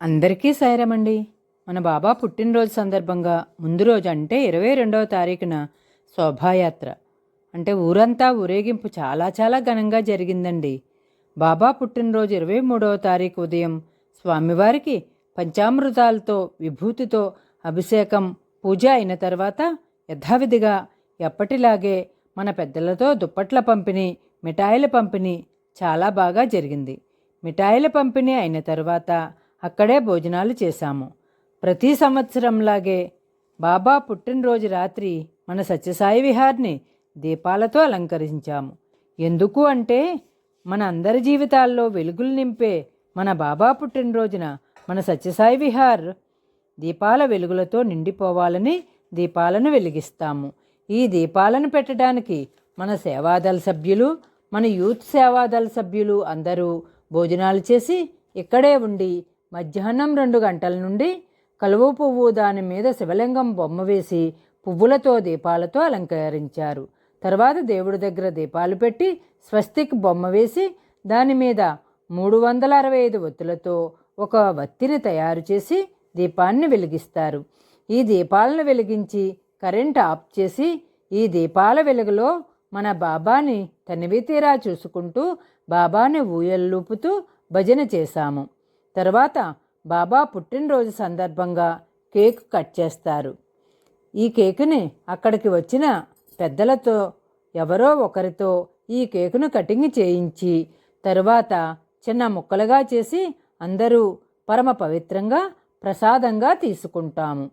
అందరికీ సాయరమండి మన బాబా పుట్టినరోజు సందర్భంగా ముందు రోజు అంటే ఇరవై రెండవ తారీఖున శోభాయాత్ర. అంటే ఊరంతా ఊరేగింపు చాలా చాలా ఘనంగా జరిగిందండి. బాబా పుట్టినరోజు ఇరవై మూడవ తారీఖు ఉదయం స్వామివారికి పంచామృతాలతో విభూతితో అభిషేకం పూజ అయిన తర్వాత యథావిధిగా ఎప్పటిలాగే మన పెద్దలతో దుప్పట్ల పంపిణీ మిఠాయిల పంపిణీ చాలా బాగా జరిగింది. మిఠాయిల పంపిణీ అయిన తర్వాత అక్కడే భోజనాలు చేశాము. ప్రతి సంవత్సరంలాగే బాబా పుట్టినరోజు రాత్రి మన సత్యసాయి విహార్ని దీపాలతో అలంకరించాము. ఎందుకు అంటే మన అందరి జీవితాల్లో వెలుగులు నింపే మన బాబా పుట్టినరోజున మన సత్యసాయి విహార్ దీపాల వెలుగులతో నిండిపోవాలని దీపాలను వెలిగిస్తాము. ఈ దీపాలను పెట్టడానికి మన సేవాదళ సభ్యులు మన యూత్ సేవాదళ సభ్యులు అందరూ భోజనాలు చేసి ఇక్కడే ఉండి మధ్యాహ్నం రెండు గంటల నుండి కలువ పువ్వు దాని మీద శివలింగం బొమ్మ వేసి పువ్వులతో దీపాలతో అలంకరించారు. తర్వాత దేవుడి దగ్గర దీపాలు పెట్టి స్వస్తిక్ బొమ్మ వేసి దాని మీద మూడు వందల అరవై ఐదు ఒత్తులతో ఒక వత్తిని తయారు చేసి దీపాన్ని వెలిగిస్తారు. ఈ దీపాలను వెలిగించి కరెంట్ ఆఫ్ చేసి ఈ దీపాల వెలుగులో మన బాబాని తనివి తీరా చూసుకుంటూ బాబాని ఊయల్లూపుతూ భజన చేశాము. తర్వాత బాబా పుట్టినరోజు సందర్భంగా కేక్ కట్ చేస్తారు. ఈ కేకుని అక్కడికి వచ్చిన పెద్దలతో ఎవరో ఒకరితో ఈ కేకును కటింగ్ చేయించి తరువాత చిన్న ముక్కలుగా చేసి అందరూ పరమ పవిత్రంగా ప్రసాదంగా తీసుకుంటాము.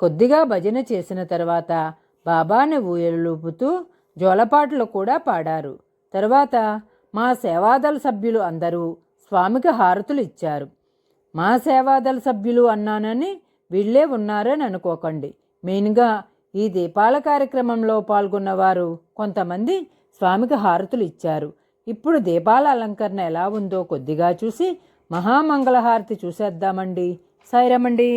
కొద్దిగా భజన చేసిన తర్వాత బాబాని ఊయలుపుతూ జోలపాటలు కూడా పాడారు. తర్వాత మా సేవాదళ సభ్యులు అందరూ స్వామికి హారతులు ఇచ్చారు. మా సేవాదళ సభ్యులు అన్నానని వీళ్ళే ఉన్నారని అనుకోకండి. మెయిన్గా ఈ దీపాల కార్యక్రమంలో పాల్గొన్నవారు కొంతమంది స్వామికి హారతులు ఇచ్చారు. ఇప్పుడు దీపాల అలంకరణ ఎలా ఉందో కొద్దిగా చూసి మహామంగళహారతి చూసేద్దామండి. సాయిరమండి.